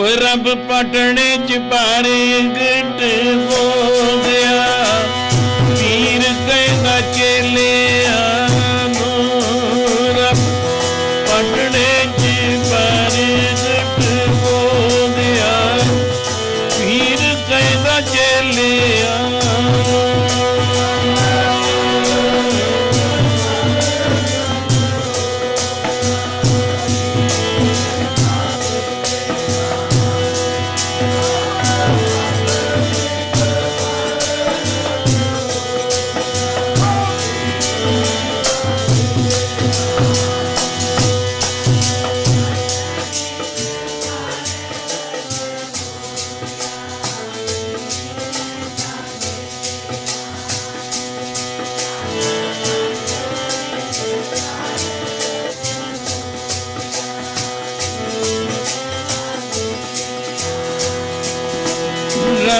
ਓਏ ਰੱਬ ਪਟਣੇ ਚ ਪਾਰੇ ਗਿੱਟ ਬੋਲਿਆ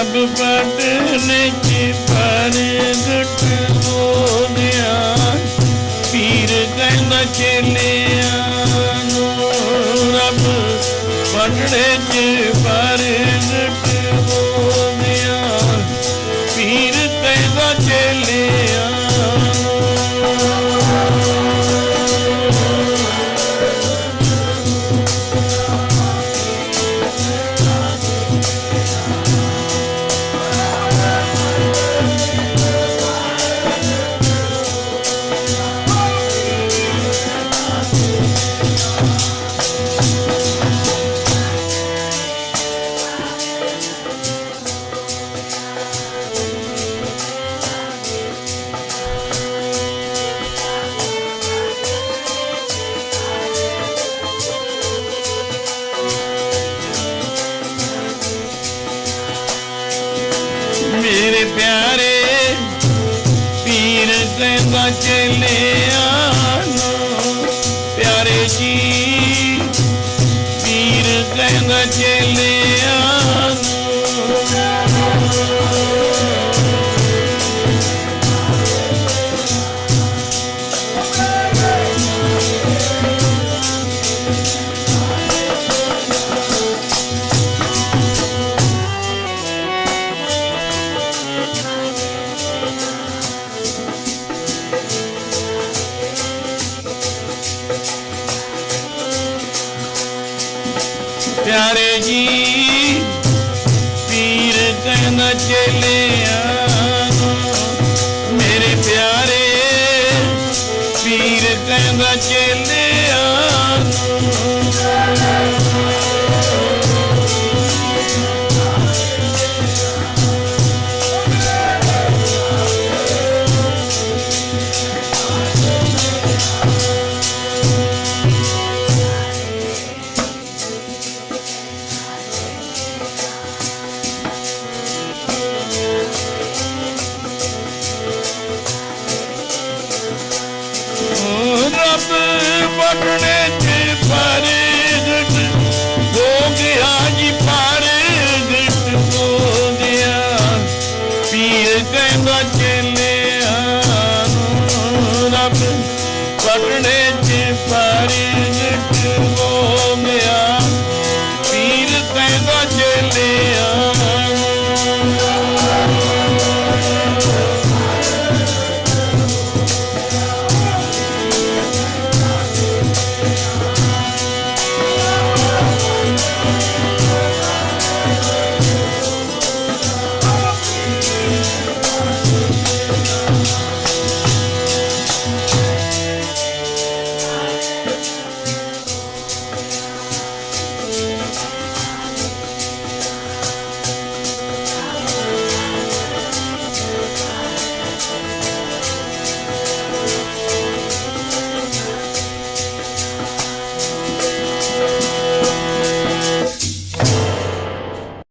ਰੱਬ ਪਟਨੇ ਚ ਪਾਰੇ ਗੁੱਟ ਬੋਲਿਆ ਪੀਰ ਕਹਿੰਦਾ ਚੇਲਿਆਂ ਨੂੰ ਰੱਬ ਪਟਨੇ ਚ ਪਰ ਗੁੱਟ ਬੋਲਿਆ ਪੀਰ ਕਹਿੰਦਾ ਚੇਲਿਆਂ ਮੇਰੇ ਪਿਆਰੇ ਪੀਰ ਕਹਿੰਦਾ ਚਲੇ ਨੂੰ ਪਿਆਰੇ ਜੀ ਪੀਰ ਕਹਿੰਦਾ ਚੇਲਿਆਂ ਜੀ। ਪੀਰ ਕਹਿੰਦਾ ਚਲਿਆ ਮੇਰੇ ਪਿਆਰੇ ਪੀਰ ਕਹਿੰਦਾ ਚੇਲਿਆਂ ਓ ਰੱਬ ਪਟਣੇ ਚ ਪਾਰੇ ਹੋ ਗਿਆ ਜੀ ਪਾਰੇ ਗਟ ਹੋ ਗਿਆ ਪੀਰ ਕਹਿੰਦਾ ਚੇਲਿਆਂ ਨੂੰ ਰੱਬ ਪਟਣੇ